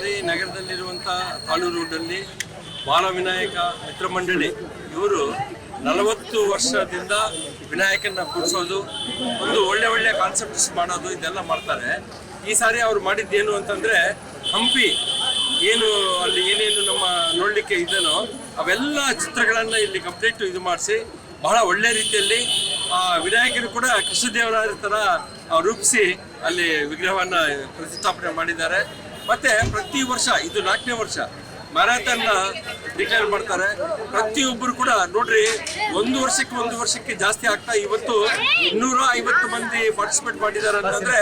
ಬಳ್ಳಾರಿ ನಗರದಲ್ಲಿರುವಂಥ ತಾಳೂರು ರೋಡಲ್ಲಿ ಬಾಲವಿನಾಯಕ ಮಿತ್ರ ಮಂಡಳಿ, ಇವರು ನಲವತ್ತು ವರ್ಷದಿಂದ ವಿನಾಯಕನ ಕೂರಿಸೋದು ಒಂದು ಒಳ್ಳೆ ಒಳ್ಳೆ ಕಾನ್ಸೆಪ್ಟ್ಸ್ ಮಾಡೋದು ಇದೆಲ್ಲ ಮಾಡ್ತಾರೆ. ಈ ಸಾರಿ ಅವ್ರು ಮಾಡಿದ್ದೇನು ಅಂತಂದ್ರೆ ಹಂಪಿ ಏನು, ಅಲ್ಲಿ ಏನೇನು ನಮ್ಮ ನೋಡಲಿಕ್ಕೆ ಇದೆನೋ ಅವೆಲ್ಲ ಚಿತ್ರಗಳನ್ನ ಇಲ್ಲಿ ಕಂಪ್ಲೀಟ್ ಇದು ಮಾಡಿಸಿ ಬಹಳ ಒಳ್ಳೆ ರೀತಿಯಲ್ಲಿ ಆ ವಿನಾಯಕರು ಕೂಡ ಕೃಷ್ಣದೇವರಾಯರ ಥರ ರೂಪಿಸಿ ಅಲ್ಲಿ ವಿಗ್ರಹವನ್ನ ಪ್ರತಿಷ್ಠಾಪನೆ ಮಾಡಿದ್ದಾರೆ. ಮತ್ತೆ ಪ್ರತಿ ವರ್ಷ, ಇದು ನಾಲ್ಕನೇ ವರ್ಷ ಮ್ಯಾರಥಾನ್ ಡಿಕ್ಲೇರ್ ಮಾಡ್ತಾರೆ. ಪ್ರತಿಯೊಬ್ಬರು ಕೂಡ ನೋಡ್ರಿ, ಒಂದು ವರ್ಷಕ್ಕೆ ಒಂದು ವರ್ಷಕ್ಕೆ ಜಾಸ್ತಿ ಆಗ್ತಾ ಇವತ್ತು ಇನ್ನೂರ ಐವತ್ತು ಮಂದಿ ಪಾರ್ಟಿಸಿಪೇಟ್ ಮಾಡಿದ್ದಾರೆ ಅಂತಂದ್ರೆ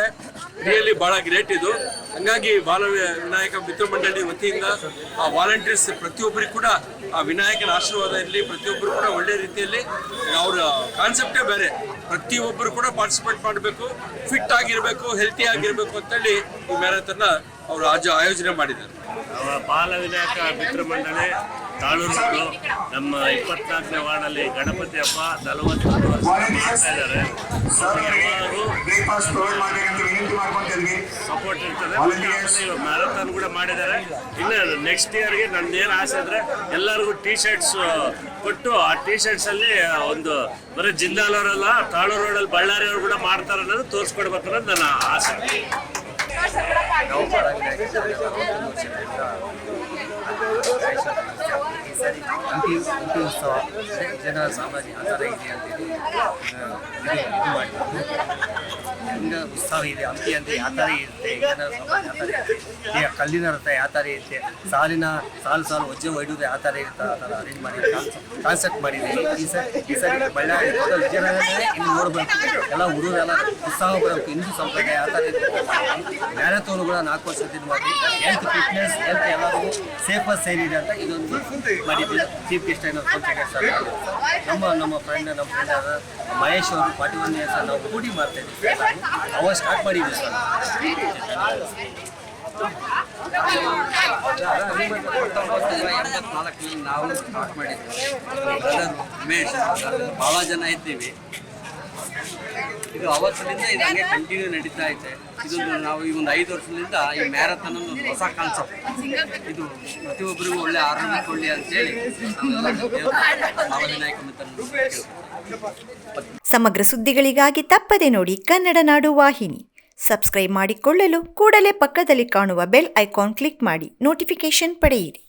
ರಿಯಲಿ ಬಹಳ ಗ್ರೇಟ್ ಇದು. ಹಂಗಾಗಿ ಬಾಲ ವಿನಾಯಕ ಮಿತ್ರ ಮಂಡಳಿ ವತಿಯಿಂದ ಆ ವಾಲಂಟಿಯರ್ಸ್ ಪ್ರತಿಯೊಬ್ಬರಿಗೂ ಕೂಡ ಆ ವಿನಾಯಕನ ಆಶೀರ್ವಾದ ಇರಲಿ, ಪ್ರತಿಯೊಬ್ಬರು ಕೂಡ ಒಳ್ಳೆ ರೀತಿಯಲ್ಲಿ ಅವರ ಕಾನ್ಸೆಪ್ಟೇ ಬೇರೆ. ಪ್ರತಿಯೊಬ್ಬರು ಕೂಡ ಪಾರ್ಟಿಸಿಪೇಟ್ ಮಾಡಬೇಕು ಫಿಟ್ ಆಗಿರಬೇಕು ಹೆಲ್ತಿ ಆಗಿರಬೇಕು ಅಂತೇಳಿ ಈ ಮ್ಯಾರಥಾನ್ ಅವರು ಆಯೋಜನೆ ಮಾಡಿದ್ದಾರೆ. ಬಾಲ ವಿನಾಯಕ ಮಿತ್ರ ಮಂಡಳಿ ತಾಳೂರು ನಮ್ಮ ಇಪ್ಪತ್ನಾಲ್ಕನೇ ವಾರ್ಡಲ್ಲಿ ಗಣಪತಿ ಹಬ್ಬ ನಲವತ್ತೊಂದು ವರ್ಷ ಮಾಡ್ತಾ ಇದ್ದಾರೆ. ಸಪೋರ್ಟ್ ಇರ್ತದೆ. ಮ್ಯಾರಥಾನ್ ಕೂಡ ಮಾಡಿದ್ದಾರೆ. ಇಲ್ಲ ನೆಕ್ಸ್ಟ್ ಇಯರ್ಗೆ ಏನು ಆಸೆ ಅಂದರೆ ಎಲ್ಲರಿಗೂ ಟಿ ಶರ್ಟ್ಸ್ ಕೊಟ್ಟು ಆ ಟಿ ಶರ್ಟ್ಸ್ ಅಲ್ಲಿ ಒಂದು ಬರೀ ಜಿಂದಾಲ್ ಅವರೆಲ್ಲ ತಾಳೂರು ರೋಡಲ್ಲಿ ಬಳ್ಳಾರಿ ಅವರು ಕೂಡ ಮಾಡ್ತಾರೆ ಅನ್ನೋದು ತೋರಿಸ್ಕೊಡ್ಬೇಕನ್ನೋದು ನನ್ನ ಆಸೆ. ನಾವು ಸರಿ. ಹಂಪಿ ಹಂಪಿ ಉತ್ಸವ ಜನರ ಸಾಮಾಜಿಕ ಆ ಥರ ಇದೆ ಅಂತೇಳಿ ಆ, ಇದು ಇದು ಮಾಡಿದ್ದು ಹಿಂಗ ಉತ್ಸವ ಇದೆ, ಹಂಪಿ ಅಂತ, ಯಾವ ಥರ ಇರುತ್ತೆ ಜನರ ಸಮಾಜ ಯಾವ ಕಲ್ಲಿನ ರಥ ಯಾವ ಥರ ಇರುತ್ತೆ, ಸಾಲಿನ, ಸಾಲು ಸಾಲು ವಜ್ಜೆ ಒಯ್ಯೋದು ಯಾವ ಥರ ಇರುತ್ತೆ ಆ ಥರ ಅರೇಂಜ್ ಮಾಡಿ ಕಾನ್ಸೆಪ್ಟ್ ಮಾಡಿದ್ದೀವಿ. ಈ ಸರಿ ಈ ಸರಿ ಬಳ್ಳಾರಿ ವಿಜಯನಗರನೇ ಇಲ್ಲಿ ನೋಡ್ಬೇಕು ಎಲ್ಲ ಹುಡುಗರೆಲ್ಲ ಉತ್ಸಾಹ ಬರಬೇಕು ಹಿಂದೂ ಸಂಪ್ರದಾಯ ಯಾವ ಥರ ಇರುತ್ತೆ ಮ್ಯಾರಥಾನ್ ಕೂಡ ನಾಲ್ಕು ವರ್ಷದಿಂದ ಮಾಡಿ ಹೆಲ್ತ್ ಫಿಟ್ನೆಸ್ ಹೆಲ್ತ್ ಎಲ್ಲರಿಗೂ ಸೇಫ್ ಸೇರಿ ಇದೆ ಅಂತ ಇದೊಂದು ಮಾಡಿದ್ದೀವಿ. ಚೀಫ್ ಗೆಸ್ಟ್ ಏನೋ ಸರ್ ನಮ್ಮ ನಮ್ಮ ಫ್ರೆಂಡ್ ನಮ್ಮ ಫ್ರೆಂಡ್ ಆದ ಮಹೇಶ್ ಅವರು ಫಾರ್ಟಿ ಒನ್ ಇಯರ್ಸ್ ನಾವು ಕೂಡಿ ಮಾಡ್ತಾ ಇದ್ದೀವಿ ಅವಾಗ ಸ್ಟಾರ್ಟ್ ಮಾಡಿದ್ವಿ ಸರ್. ನಾವು ಸ್ಟಾರ್ಟ್ ಮಾಡಿದ್ವಿ ಮಹೇಶ್ ಭಾಳ ಜನ ಇದ್ದೀವಿ. ಇದು ಅವತ್ತಿನಿಂದ ಇದು ಕಂಟಿನ್ಯೂ ನಡೀತಾ ಐತೆ. ಇದೊಂದು ನಾವು ಈ ಒಂದು ಐದು ವರ್ಷದಿಂದ ಈ ಮ್ಯಾರಥಾನ್ ಅನ್ನೋ ಒಂದು ಹೊಸ ಕಾನ್ಸೆಪ್ಟ್ ಇದು ಪ್ರತಿಯೊಬ್ಬರಿಗೂ ಒಳ್ಳೆ ಆರೋಗ್ಯ ಕೊಡಲಿ ಅಂತೇಳಿ ಭಾವವಿನಾಯಕ ಮಿತ್ರನ ಸಮಗ್ರ ಸುದ್ದಿಗಳಿಗಾಗಿ ತಪ್ಪದೆ ನೋಡಿ ಕನ್ನಡ ನಾಡು ವಾಹಿನಿ. ಸಬ್ಸ್ಕ್ರೈಬ್ ಮಾಡಿಕೊಳ್ಳಲು ಕೂಡಲೇ ಪಕ್ಕದಲ್ಲಿ ಕಾಣುವ ಬೆಲ್ ಐಕಾನ್ ಕ್ಲಿಕ್ ಮಾಡಿ ನೋಟಿಫಿಕೇಶನ್ ಪಡೆಯಿರಿ.